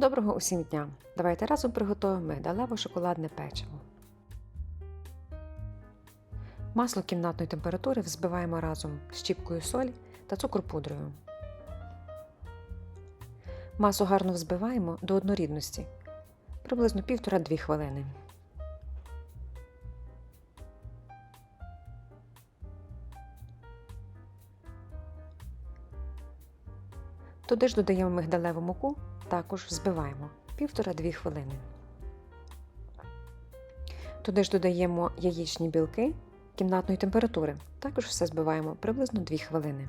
Доброго усім дня! Давайте разом приготуємо мигдалево-шоколадне печиво. Масло кімнатної температури взбиваємо разом з чіпкою солі та цукрпудрою. Масу гарно взбиваємо до однорідності приблизно 1,5-2 хвилини. Туди ж додаємо мигдалеву муку, також взбиваємо 1,5-2 хвилини. Туди ж додаємо яєчні білки кімнатної температури, також все збиваємо приблизно 2 хвилини.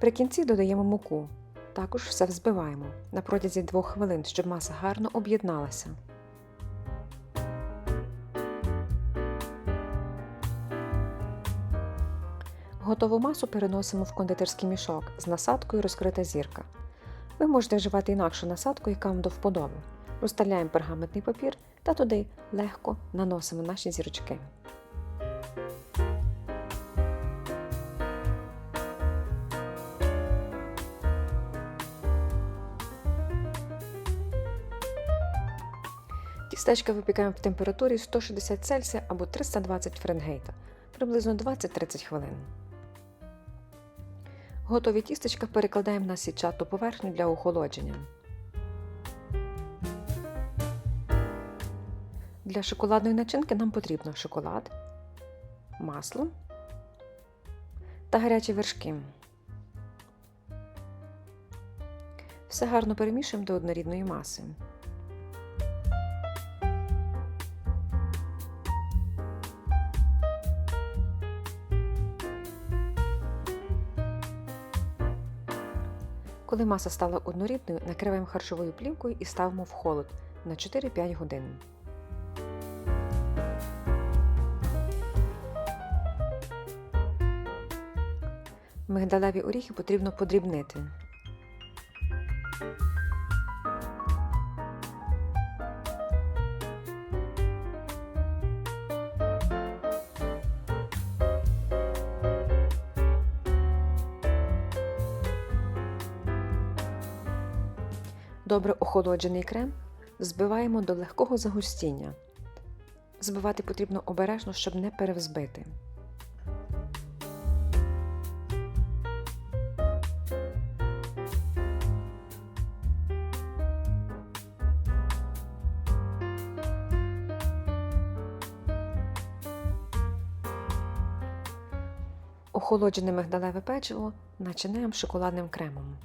При кінці додаємо муку, також все взбиваємо на протязі 2 хвилин, щоб маса гарно об'єдналася. Готову масу переносимо в кондитерський мішок з насадкою розкрита зірка. Ви можете вживати інакшу насадку, яка вам до вподоби. Розстеляємо пергаментний папір та туди легко наносимо наші зірочки. Тістечка випікаємо в температурі 160 Цельсія або 320 Фаренгейта, приблизно 20-30 хвилин. Готові тістечка перекладаємо на сітчату поверхню для охолодження. Для шоколадної начинки нам потрібно шоколад, масло та гарячі вершки. Все гарно перемішуємо до однорідної маси. Коли маса стала однорідною, накриваємо харчовою плівкою і ставимо в холод на 4-5 годин. Мигдалеві оріхи потрібно подрібнити. Добре охолоджений крем збиваємо до легкого загустіння. Збивати потрібно обережно, щоб не перевзбити. Охолоджене мигдалеве печиво начинаємо шоколадним кремом.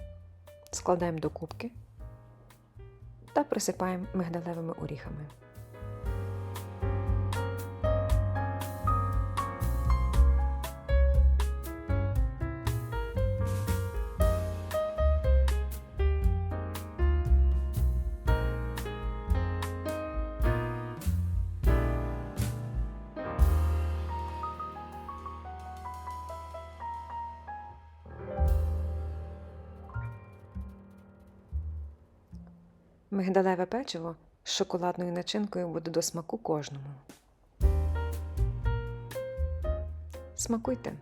Складаємо до кубки та присипаємо мигдалевими оріхами. Мигдалеве печиво з шоколадною начинкою буде до смаку кожному. Смакуйте!